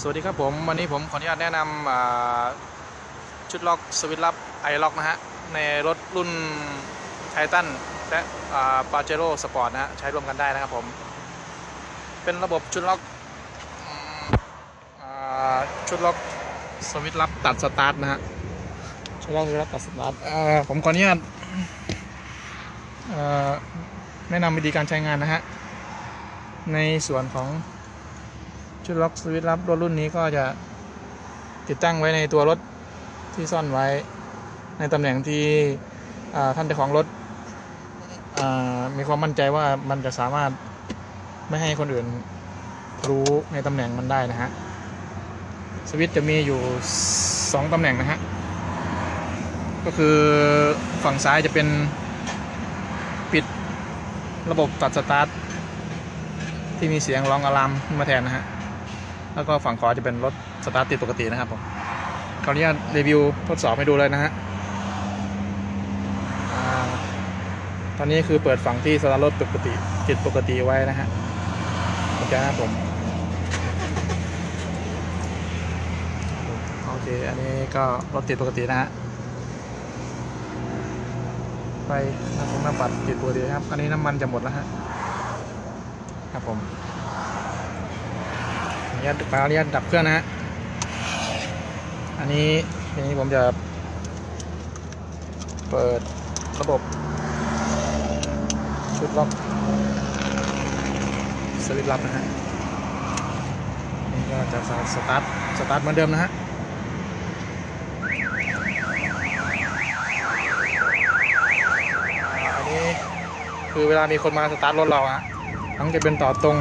สวัสดีครับผมวันนี้ผมขออนุญาตแนะนำอ่าชุดล็อกสวิตช์ลับไอล็อกนะฮะ ในรถรุ่นไททันและปาเจโร่สปอร์ตนะฮะ ใช้ร่วมกันได้นะครับผม เป็นระบบชุดล็อกอืมอ่าชุดล็อกสวิตช์ลับตัดสตาร์ทนะฮะช่วยเล่าเรื่องตัดสตาร์ทเอ่อผมขออนุญาตเอ่อแนะนำวิธีการใช้งานนะฮะ ในส่วนของ ชุดล็อกสวิตช์ลับรถรุ่นนี้ก็จะติดตั้งไว้ในตัวรถที่ซ่อนไว้ในตำแหน่งที่ท่านเจ้าของรถมีความมั่นใจว่ามันจะสามารถไม่ให้คนอื่นรู้ในตำแหน่งมันได้นะฮะสวิตช์จะมีอยู่สองตำแหน่งนะฮะก็คือฝั่งซ้ายจะเป็นปิดระบบตัดสตาร์ทที่มีเสียงร้องอะลามขึ้นมาแทนนะฮะ แล้วก็ฝั่งขวาจะเป็นรถสตาร์ทติดปกตินะครับผมขออนุญาตรีวิวทดสอบให้ดูเลยนะฮะตอนนี้คือเปิดฝั่งที่สตาร์ทรถปกติติดปกติไว้นะฮะโอเคนะครับผมโอเค อันนี้ก็รถติดปกตินะฮะไฟหน้าคงหน้าปัดติดปกติครับ อันนี้น้ำมันจะหมดแล้วฮะครับผม ออนุญาตขออนุญาตดับเครื่องนะฮะ อันนี้ทีนี้ผมจะ เปิดระบบ ชุดล็อกสวิตช์ลับนะฮะ นี่ก็จะสตาร์ทสตาร์ทเหมือนเดิมนะฮะอันนี้คือเวลามีคนมาสตาร์ทรถเราฮะทั้งจะเป็นต่อตรง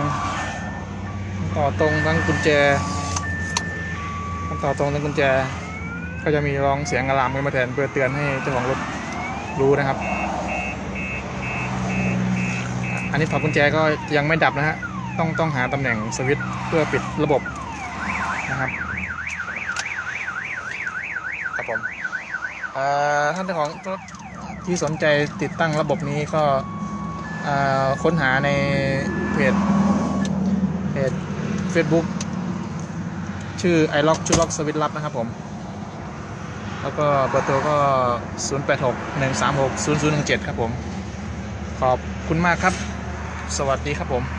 ต่อตรงทั้งกุญแจต่อตรงทั้งกุญแจ ก็จะมีร้องเสียงอะลามขึ้นมาแทนเพื่อเตือนให้เจ้าของรถรู้นะครับ อันนี้ถอดกุญแจก็ยังไม่ดับนะฮะต้องต้องหาตำแหน่งสวิตช์เพื่อปิดระบบนะครับครับผมเอ่อท่านเจ้าของรถที่สนใจติดตั้งระบบนี้ก็อ่าค้นหาในเพจเพจ Facebook ชื่อไอล็อกชุดล็อกสวิตลับนะครับผม แล้วก็เบอร์โทรก็ 086 136 0017 ครับผม ขอบคุณมากครับ สวัสดีครับผม